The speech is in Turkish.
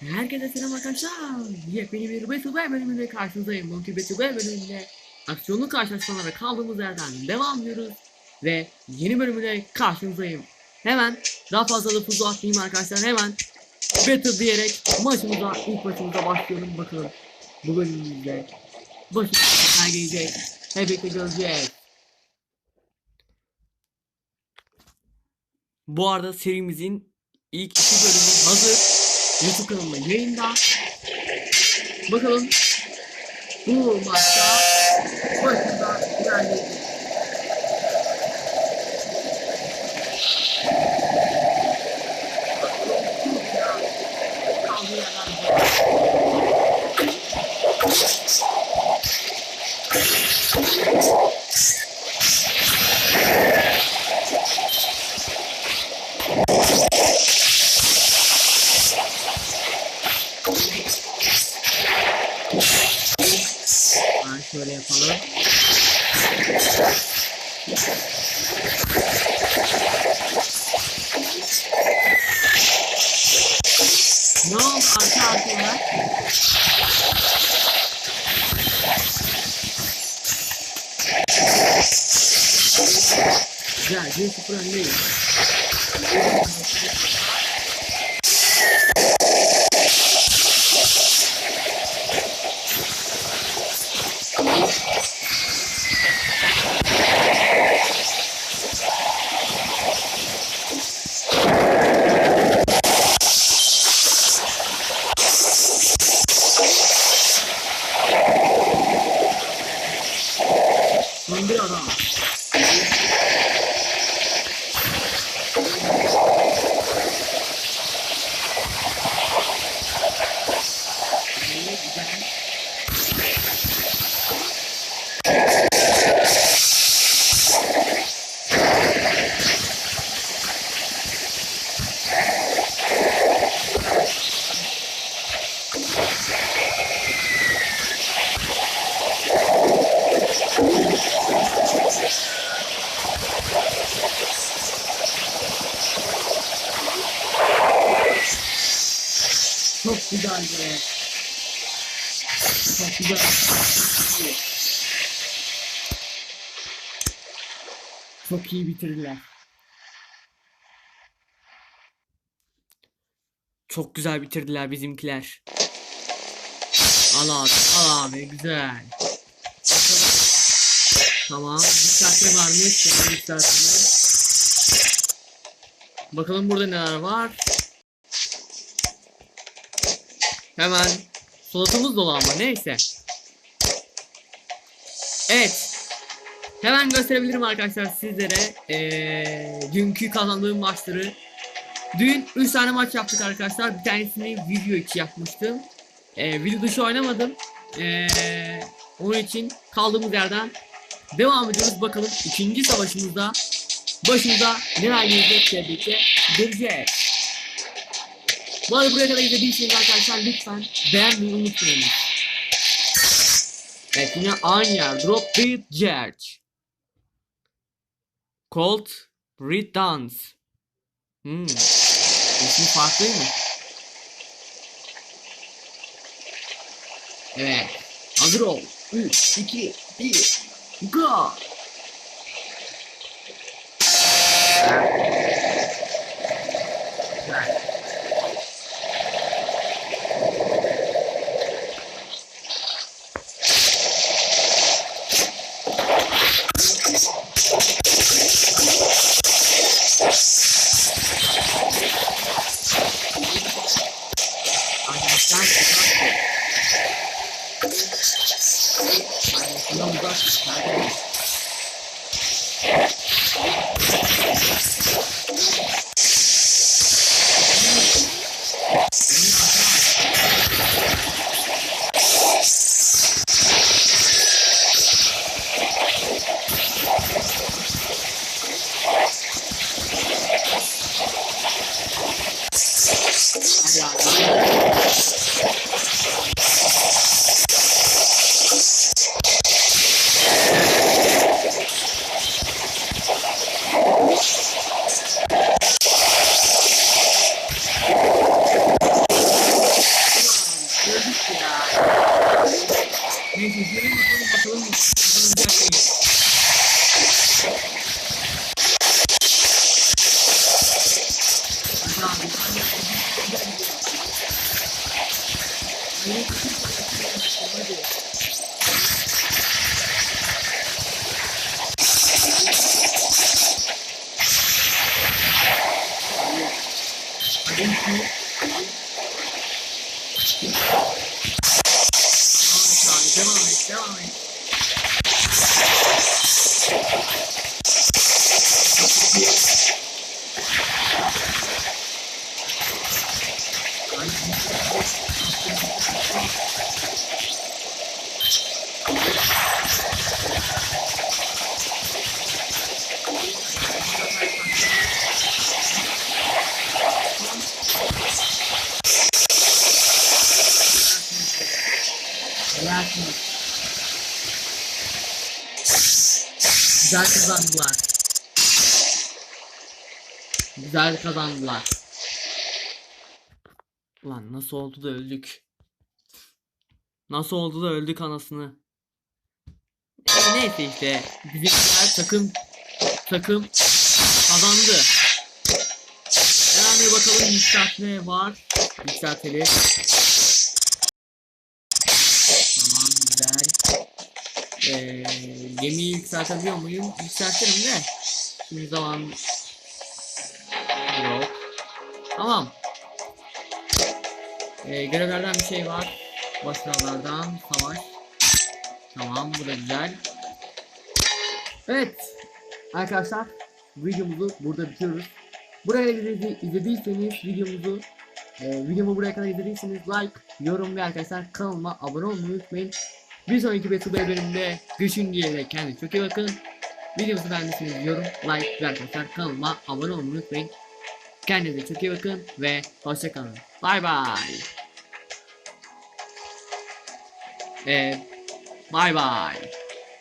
Herkese selam arkadaşlar. Yepyeni bir Battle bölümüyle karşınızdayım. Multi Battle bölümünde aksiyonlu karşılaşmalara kaldığımız yerden devam ediyoruz. Ve yeni bölümüyle karşınızdayım. Hemen daha fazla da fuzu atmayayım arkadaşlar. Hemen Battle diyerek maçımıza, ilk maçımıza başlıyorum. Bakalım bu bölümümüzde başımıza gelecek. Hep birlikte göreceğiz. Bu arada serimizin ilk iki bölümü hazır. YouTube kanalımda yayında. Bakalım bu maçta No, I'm not too much. Já disse pra mim. Adam. İyi, güzel. Çok güzel be. Çok güzel. Çok iyi bitirdiler. Çok güzel bitirdiler bizimkiler. Al abi, al abi, güzel. Tamam, dikkatli varmış. Yani dikkatli. Bakalım burada neler var. Hemen slotumuz dolu ama neyse. Evet. Hemen gösterebilirim arkadaşlar sizlere ee, dünkü kazandığım maçları. Dün 3 tane maç yaptık arkadaşlar. Bir tanesini video içi yapmıştım. Ee, video dışı oynamadım. Ee, onun için kaldığımız yerden devam ediyoruz. Bakalım ikinci savaşımızda başımıza neler gelecek diye göreceğiz. Bu arada buraya kadar izlediyseniz arkadaşlar lütfen beğenmeyi unutmayın. Evet yine yer. Drop Beat George. Colt Reed Dance. Hmm. İsmi farklıymış. Evet. Hazır ol. 3, 2, 1. Go. Thanks. Uzak. izleyelim bakalım bakalım kazanacak mıyız? Hadi abi, generally, generally. Thank Güzel kazandılar. Güzel kazandılar. Ulan nasıl oldu da öldük? Nasıl oldu da öldük anasını? Neyse işte bizimkiler takım takım kazandı. Bir bakalım yükseltme var. Yükselteli. Tamam güzel. Ee, gemiyi yükseltebiliyor muyum? Yükseltirim de. Şimdi zaman yok. Tamam. Ee, görevlerden bir şey var. Başarılardan savaş. Tamam bu da güzel. Evet. Arkadaşlar videomuzu burada bitiriyoruz. Buraya izledi- izlediyseniz videomuzu e, videomu buraya kadar izlediyseniz like, yorum ve arkadaşlar kanalıma abone olmayı unutmayın. Bir sonraki Betül Bey bölümünde görüşünceye dek kendinize çok iyi bakın. Videomuzu beğendiyseniz yorum, like ve arkadaşlar kanalıma abone olmayı unutmayın. Kendinize çok iyi bakın ve hoşçakalın. Bay bay. Ee, bay bay.